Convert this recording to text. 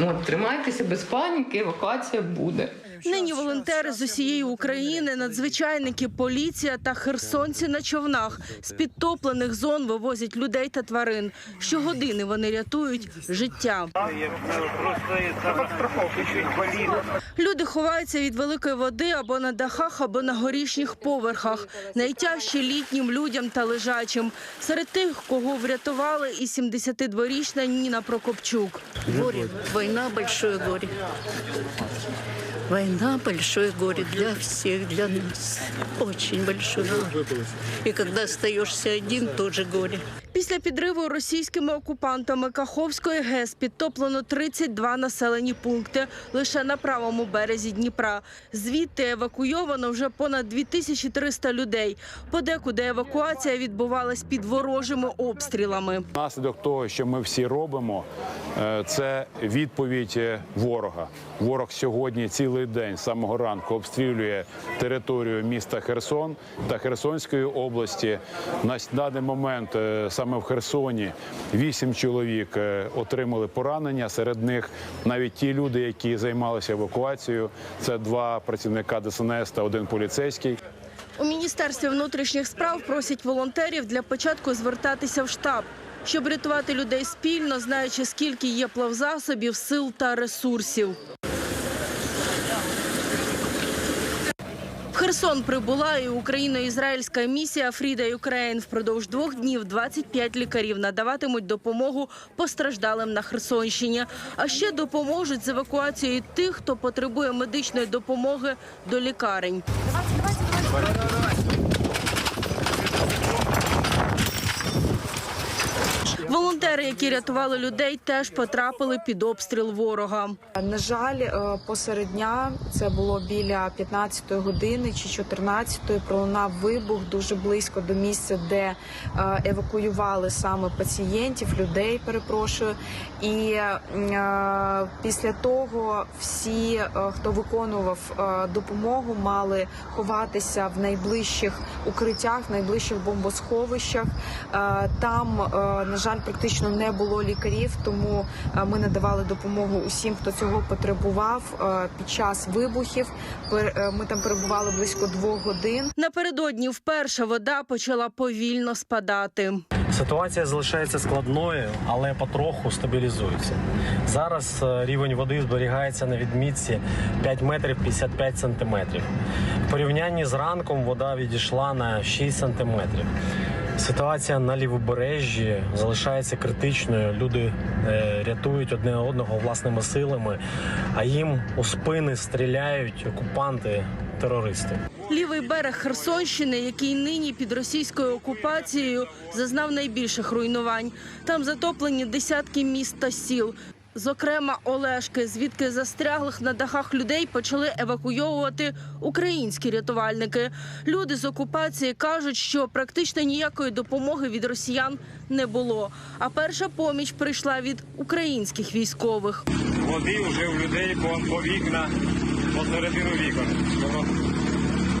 От, тримайтеся без паніки, евакуація буде. Нині волонтери з усієї України, надзвичайники, поліція та херсонці на човнах з підтоплених зон вивозять людей та тварин. Щогодини вони рятують життя. Люди ховаються від великої води або на дахах, або на горішніх поверхах. Найтяжче літнім людям та лежачим. Серед тих, кого врятували, і 72-річна Ніна Прокопчук. Горе, война большое горе. Война большое горе для всех, для нас. Очень большое горе. И когда остаешься один, тоже горе. Після підриву російськими окупантами Каховської ГЕС підтоплено 32 населені пункти лише на правому березі Дніпра. Звідти евакуйовано вже понад 2300 людей. Подекуди евакуація відбувалась під ворожими обстрілами. Наслідок того, що ми всі робимо, е, це відповідь е, ворога. Ворог сьогодні цілий день з самого ранку обстрілює територію міста Херсон та Херсонської області. На даний момент е, саме в Херсоні вісім чоловік е, отримали поранення. Серед них навіть ті люди, які займалися евакуацією. Це два працівника ДСНС та один поліцейський. У міністерстві внутрішніх справ просять волонтерів для початку звертатися в штаб, щоб рятувати людей спільно, знаючи скільки є плавзасобів, сил та ресурсів. В Херсон прибула і україно-ізраїльська місія Фріда Юкрейн. Впродовж двох днів 25 лікарів надаватимуть допомогу постраждалим на Херсонщині. А ще допоможуть з евакуацією тих, хто потребує медичної допомоги до лікарень. Волонтери, які рятували людей, теж потрапили під обстріл ворога. На жаль, е, посеред дня це було біля 15-ї години чи 14-ї, пролунав вибух дуже близько до місця, де е, евакуювали саме пацієнтів, людей. Перепрошую. І е, після того всі, хто виконував допомогу, мали ховатися в найближчих укриттях, в найближчих бомбосховищах. Там, на жаль, практично не було лікарів, тому е, ми надавали допомогу усім, хто цього потребував е, під час вибухів. Е, Ми там перебували близько двох годин. Напередодні вперше вода почала повільно спадати. Ситуація залишається складною, але потроху стабілізується. Зараз рівень води зберігається на відмітці 5 метрів 55 сантиметрів. В порівнянні з ранком вода відійшла на 6 сантиметрів. Ситуація на лівобережжі залишається критичною. Люди е, рятують одне одного власними силами, а їм у спини стріляють окупанти, терористи. Лівий берег Херсонщини, який нині під російською окупацією зазнав найбільших руйнувань. Там затоплені десятки міст та сіл. Зокрема, Олешки, звідки застряглих на дахах людей почали евакуйовувати українські рятувальники. Люди з окупації кажуть, що практично ніякої допомоги від росіян не було. А перша поміч прийшла від українських військових. води вже у людей по, по вікна, по середину вікон.